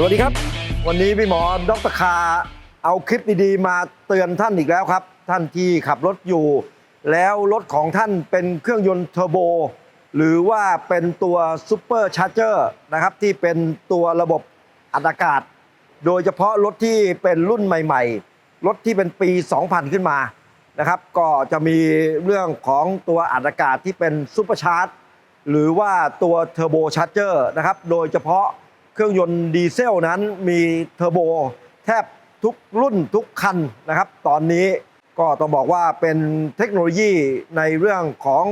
สวัสดีครับ วันนี้พี่หมอดรคาเอาคลิปดีๆมาเตือนท่านอีกแล้วครับ ท่านที่ขับรถอยู่ แล้วรถของท่านเป็นเครื่องยนต์เทอร์โบ หรือว่าเป็นตัวซูเปอร์ชาร์เจอร์นะครับที่เป็นตัวระบบอัดอากาศ โดยเฉพาะรถที่เป็นรุ่นใหม่ ๆ รถที่เป็นปี 2000 ขึ้นมานะครับก็จะมีเรื่องของตัวอัดอากาศที่เป็นซูเปอร์ชาร์จหรือว่าตัวเทอร์โบชาร์เจอร์นะครับโดยเฉพาะ เครื่องยนต์ดีเซลนั้นมีเทอร์โบแทบทุกรุ่นทุกคันนะครับ ตอนนี้ก็ต้องบอกว่าเป็นเทคโนโลยีในเรื่องของ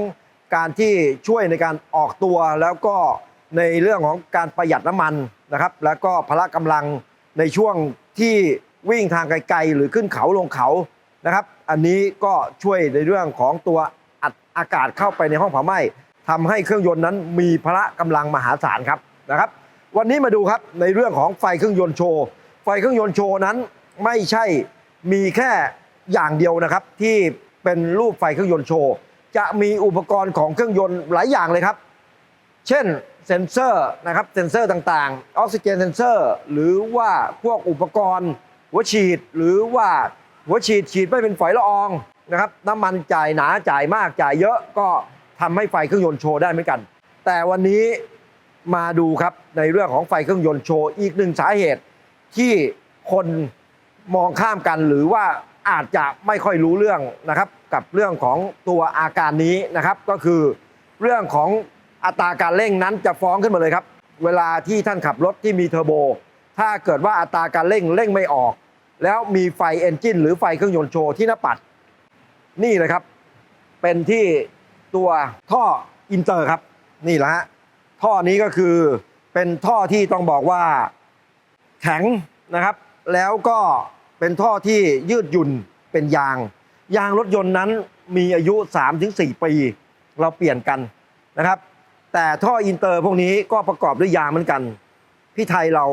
การที่ช่วยในการออกตัว แล้วก็ในเรื่องของการประหยัดน้ำมันนะครับ แล้วก็พละกำลังในช่วงที่วิ่งทางไกลๆ หรือขึ้นเขาลงเขานะครับ อันนี้ก็ช่วยในเรื่องของตัวอัดอากาศเข้าไปในห้องเผาไหม้ทำให้เครื่องยนต์นั้นมีพละกำลังมหาศาลครับนะครับ วันนี้มาดูครับในเรื่องของไฟเครื่องยนต์โชว์ ไฟเครื่องยนต์โชว์นั้นไม่ใช่มีแค่อย่างเดียวนะครับ ที่เป็นรูปไฟเครื่องยนต์โชว์ จะมีอุปกรณ์ของเครื่องยนต์หลายอย่างเลยครับ เช่นเซนเซอร์นะครับเซนเซอร์ต่างๆออกซิเจนเซนเซอร์หรือว่าพวกอุปกรณ์ หัวฉีดหรือว่าหัวฉีดฉีดไม่เป็นฝอยละอองนะครับน้ำมันจ่ายหนาจ่ายมากจ่ายเยอะก็ทำให้ไฟเครื่องยนต์โชว์ได้เหมือนกัน แต่วันนี้ มาดูครับในเรื่องของไฟเครื่องยนต์โชว์อีกหนึ่งสาเหตุ ที่คนมองข้ามกันหรือว่าอาจจะไม่ค่อยรู้เรื่องนะครับ กับเรื่องของตัวอาการนี้นะครับ ก็คือเรื่องของอัตราการเร่งนั้นจะฟ้องขึ้นมาเลยครับ เวลาที่ท่านขับรถที่มีเทอร์โบ ถ้าเกิดว่าอัตราการเร่งเร่งไม่ออก แล้วมีไฟเอนจินหรือไฟเครื่องยนต์โชว์ที่หน้าปัด นี่เลยครับ เป็นที่ตัวท่ออินเตอร์ครับ นี่แหละฮะ ท่อนี้ก็คือเป็นท่อที่ต้องบอกว่าแข็งนะครับ แล้วก็เป็นท่อที่ยืดหยุ่นเป็นยาง ยางรถยนต์นั้นมีอายุ 3-4 ปี เราเปลี่ยนกันนะครับ แต่ท่ออินเตอร์พวกนี้ก็ประกอบด้วยยางเหมือนกัน พี่ไทยเรา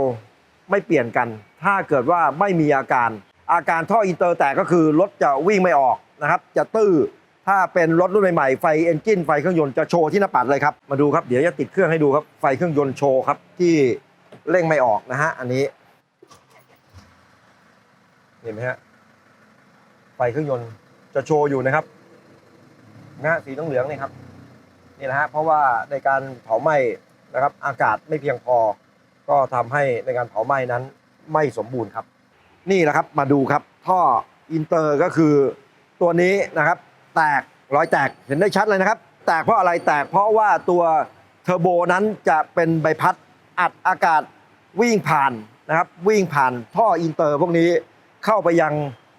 ไม่เปลี่ยนกัน ถ้าเกิดว่าไม่มีอาการ อาการท่ออินเตอร์แตกก็คือรถจะวิ่งไม่ออกนะครับ จะตื้อ ถ้าเป็นรถรุ่นใหม่ๆไฟเอนจินไฟเครื่องยนต์จะโชว์ที่หน้าปัดเลยครับมาดูครับเดี๋ยวจะติดเครื่องให้ดูครับไฟเครื่องยนต์โชว์ครับที่เร่งไม่ออกนะฮะอันนี้เห็นไหมฮะไฟเครื่องยนต์จะโชว์อยู่นะครับนะฮะสีต้องเหลืองนี่ครับนี่นะฮะเพราะว่าในการเผาไหม้นะครับ อากาศไม่เพียงพอ ก็ทำให้ในการเผาไหม้นั้นไม่สมบูรณ์ครับ นี่แหละครับมาดูครับท่ออินเตอร์ก็คือตัวนี้นะครับ แตกรอยแตกเห็นได้ชัดเลยนะครับ แตกเพราะอะไรแตกเพราะว่าตัวเทอร์โบนั้นจะเป็นใบพัดอัดอากาศวิ่งผ่านนะครับ วิ่งผ่านท่ออินเตอร์พวกนี้เข้าไปยัง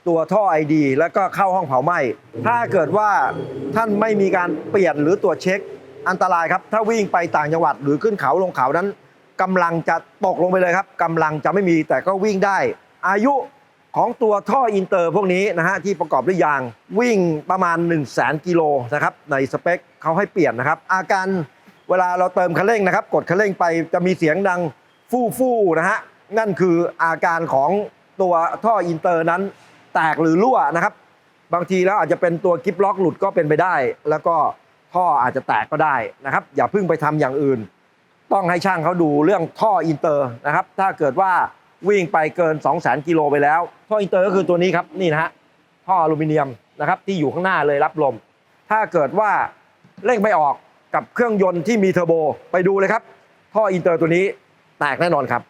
ตัวท่อไอดีแล้วก็เข้าห้องเผาไหม้ถ้าเกิดว่าท่านไม่มีการเปลี่ยนหรือตรวจเช็คอันตรายครับ ถ้าวิ่งไปต่างจังหวัดหรือขึ้นเขาลงเขานั้นกำลังจะตกลงไปเลยครับกำลังจะไม่มีแต่ก็วิ่งได้ อายุ ของตัวท่ออินเตอร์พวกนี้นะฮะที่ประกอบด้วยยางวิ่งประมาณ 1 0 0 0 0แกิโลนะครับในสเปคเขาให้เปลี่ยนนะครับ อาการเวลาเราเติมคันเร่งนะครับ กดคันเร่งไปจะมีเสียงดังฟู่ฟู่นะฮะนั่นคืออาการของตัวท่ออินเตอร์นั้น แตกหรือรั่วนะครับ บางทีแล้วอาจจะเป็นตัวกิฟล็อกหลุดก็เป็นไปได้ แล้วก็ท่ออาจจะแตกก็ได้นะครับ อย่าเพิ่งไปทำอย่างอื่น ต้องให้ช่างเขาดูเรื่องท่ออินเตอร์นะครับ ถ้าเกิดว่า วิ่งไปเกิน 2 0 0 0 0กิโลไปแล้ว ท่ออินเตอร์ก็คือตัวนี้ครับนี่นะฮะท่ออลูมิเนียมนะครับที่อยู่ข้างหน้าเลยรับลม ถ้าเกิดว่าเร่งไม่ออกกับเครื่องยนต์ที่มีเทอร์โบไปดูเลยครับ ท่ออินเตอร์ตัวนี้แตกแน่นอนครับ